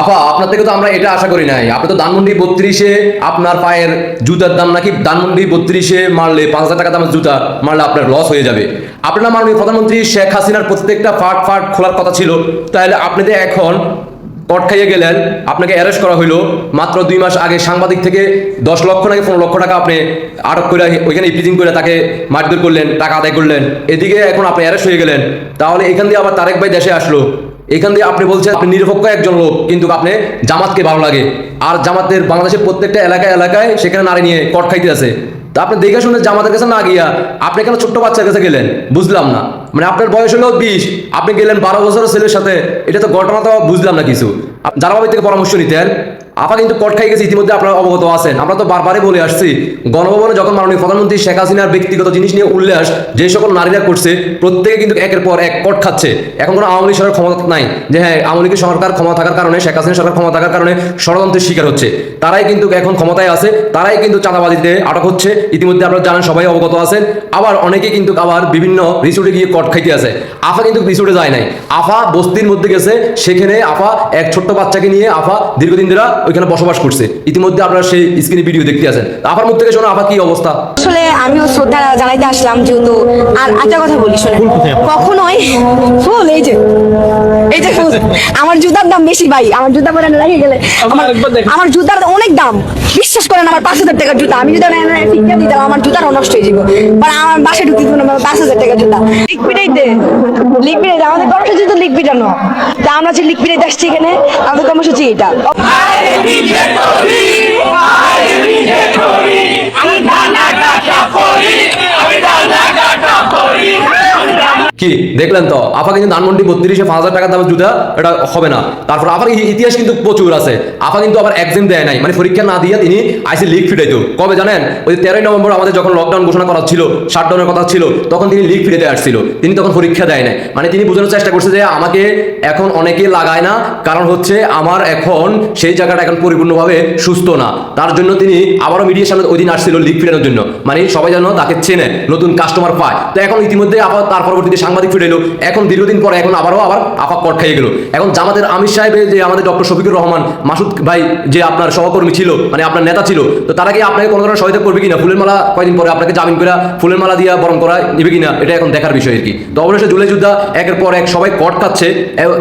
আপা, আপনার থেকে তো আমরা এটা আশা করি নাই। আপনি তো ধানমন্ডি বত্রিশে আপনার পায়ের জুতার দাম নাকি ধানমন্ডি বত্রিশে মারলে পাঁচ হাজার টাকা দামের জুতা মারলে আপনার লস হয়ে যাবে। আপনার মাননীয় প্রধানমন্ত্রী শেখ হাসিনার প্রত্যেকটা ফাট ফাট খোলার কথা ছিল। তাহলে আপনি এখন কট খাইয়ে গেলেন, আপনাকে অ্যারেস্ট করা হইল। মাত্র দুই মাস আগে সাংবাদিক থেকে দশ লক্ষ নাকি পনেরো লক্ষ টাকা আপনি আটক করে ওইখানে ইপিজিং করে তাকে মারধর করলেন, টাকা আদায় করলেন। এদিকে এখন আপনি অ্যারেস্ট হয়ে গেলেন। তাহলে এখান দিয়ে আবার তারেক ভাই দেশে আসলো। এখান দিয়ে আপনি বলছেন আপনি নিরপেক্ষ একজন লোক, কিন্তু আপনি জামাতকে ভালো লাগে। আর জামাতের বাংলাদেশের প্রত্যেকটা এলাকায় এলাকায় সেখানে নারী নিয়ে কট খাইতে আছে। তা আপনি দেখে শুনে জামাতের কাছে না গিয়া আপনি কেন ছোট্ট বাচ্চার কাছে গেলেন? বুঝলাম না। মানে আপনার বয়স হলো বিশ, আপনি গেলেন বারো বছরের ছেলের সাথে, এটা তো ঘটনা তো বুঝলাম না কিছু। যারা বাবা থেকে পরামর্শ নিতেন আপা কিন্তু কট খাই গেছে, ইতিমধ্যে আপনারা অবগত আছেন। আমরা তো বারবারই বলে আসছি, গণভবনে যখন মাননীয় প্রধানমন্ত্রী শেখ হাসিনার ব্যক্তিগত জিনিস নিয়ে উল্লেখ, যে সকল নারীরা করছে, প্রত্যেকে কিন্তু একের পর এক কট খাচ্ছে। এখন কোনো আওয়ামী লীগ সরকার ক্ষমতা নাই, যে হ্যাঁ আওয়ামী লীগের সরকার ক্ষমতা থাকার কারণে, শেখ হাসিনা সরকার ক্ষমতা থাকার কারণে ষড়যন্ত্রের শিকার হচ্ছে। তারাই কিন্তু এখন ক্ষমতায় আছে, তারাই কিন্তু চাঁদাবাজিতে আটক হচ্ছে। ইতিমধ্যে আপনারা জানেন, সবাই অবগত আছেন। আবার অনেকে কিন্তু আবার বিভিন্ন রিসোর্টে গিয়ে কট খাইতে আছে আফা কিন্তু রিসোর্টে যায় নাই। আফা বস্তির মধ্যে গেছে, সেখানে আফা এক ছোট্ট বাচ্চাকে নিয়ে আফা দীর্ঘদিন ধরে ওইখানে বসবাস করছে। ইতিমধ্যে আপনারা সেই স্ক্রিনে ভিডিও দেখতে আছেন। আফার মুখ থেকে শোনো আফা কি অবস্থা? আসলে আমিও শ্রদ্ধা জানাইতে আসলাম যেহেতু আর একটা কথা বলি শোনেন। কখনোই ফুল এই যে এই যে আমার জুতার দাম বেশি ভাই আমার জুতা পরে লাগিয়ে গেলে আমার আমার জুতার অনেক দাম। বিশ্বাস করেন আমার পাঁচ হাজার টাকার জুতা। আমি যদি শিক্ষা দিতাম আমার জুতারও নষ্ট হয়ে যাব মানে আমার বাসায় ঢুকতে দিত না পাঁচ হাজার টাকার জুতা। লিকুইডাইতে লিকুইডাইতে আমাদের কর্মসূচি তো লিকুইডানো তা আমরা যে লিকুইডাইতে আসছি এখানে আমাদের কর্মসূচি এটা। I will be victory! I will be victory! কি? দেখলেন তো? আফা কিন্তু ধানমন্ডি বত্রিশে পাঁচ হাজার টাকার দামের জুতা, এটা হবে না। তারপর আফার ইতিহাস কিন্তু প্রচুর আছে। আফা কিন্তু আবার এক্সাম দেয় নাই। মানে পরীক্ষা না দিয়ে তিনি আইসি লিগ ফিরাইতো। কবে জানেন? ওই তেরোই নভেম্বর আমাদের যখন লকডাউন ঘোষণা করা ছিল শাটডাউনের কথা ছিল, তখন তিনি লিগ ফিরেতে আসছিল। তিনি তখন পরীক্ষা দেয় নাই। মানে তিনি বোঝানোর চেষ্টা করছে যে আমাকে এখন অনেকে লাগায় না, কারণ হচ্ছে আমার এখন সেই জায়গাটা এখন পরিপূর্ণভাবে সুস্থ না। তার জন্য তিনি আবারও মিডিয়ার সামনে ওই দিন আসছিল লিগ ফিরানোর জন্য। মানে সবাই যেন তাকে চেনে, নতুন কাস্টমার পায়। তো এখন ইতিমধ্যে আবার তার পরবর্তীতে সাংবাদিক ফিরে এলো। এখন দীর্ঘদিন পরে এখন আবারও আবার আপা কট খাইয়ে গেল। এখন জামাতের আমির সাহেবের যে আমাদের ডক্টর শফিকুর রহমান, মাসুদ ভাই যে আপনার সহকর্মী ছিল মানে আপনার নেতা ছিল, তো তারা কি আপনাকে কোনো ধরনের সহায়তা করবে কিনা? ফুলের মালা কয়দিন পরে আপনাকে জামিন করে ফুলের মালা দিয়ে বরণ করা নিবে কিনা? এটা এখন দেখার বিষয় আর কি। তো অবশ্যই জুলাই যুদ্ধা একের পর এক সবাই কট খাচ্ছে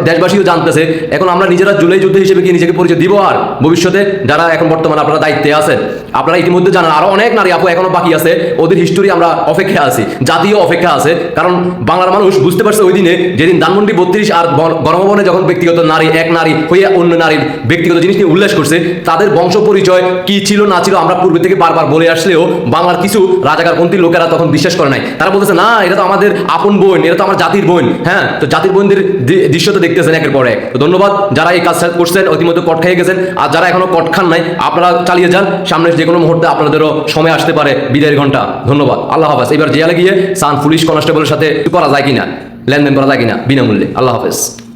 দেশবাসীও জানতেছে। এখন আমরা নিজেরা জুলাই যুদ্ধ হিসেবে কি নিজেকে পরিচয় দিব আর? ভবিষ্যতে যারা এখন বর্তমানে আপনারা দায়িত্বে আছেন, আপনারা ইতিমধ্যে জানান আরও অনেক নারী আপু এখনও বাকি আছে। ওদের হিস্টোরি আমরা অপেক্ষা আছি, জাতীয় অপেক্ষা আছে। কারণ বাংলার মানুষ বুঝতে পারছে ওই দিনে যেদিন ধানমন্ডি বত্রিশ আর বন- গণভবনে যখন ব্যক্তিগত নারী, এক নারী হয়ে অন্য নারীর ব্যক্তিগত জিনিস নিয়ে উল্লেখ করছে, তাদের বংশ পরিচয় কি ছিল না ছিল আমরা পূর্বে থেকে বারবার বলে আসলেও বাংলার কিছু রাজাকারপন্থী লোকেরা তখন বিশ্বাস করে নাই। তারা বলতেছে, না, এটা তো আমাদের আপন বোন, এটা তো আমার জাতির বোন। হ্যাঁ তো জাতির বোনদের দৃশ্য তো দেখতেছেন একের পর তো ধন্যবাদ যারা এই কাজটা করছেন ইতিমধ্যে কট খেয়ে গেছেন। আর যারা এখনও কট খান নাই, আপনারা চালিয়ে যান। সামনে যে কোনো মুহূর্তে আপনাদেরও সময় আসতে পারে বিদায়ের ঘণ্টা। ধন্যবাদ। আল্লাহ হাফেজ। এবার জেলে গিয়ে সান পুলিশ কনস্টেবলের সাথে করা যায় কিনা লেনদেন করা যায় কিনা বিনামূল্যে। আল্লাহ হাফেজ।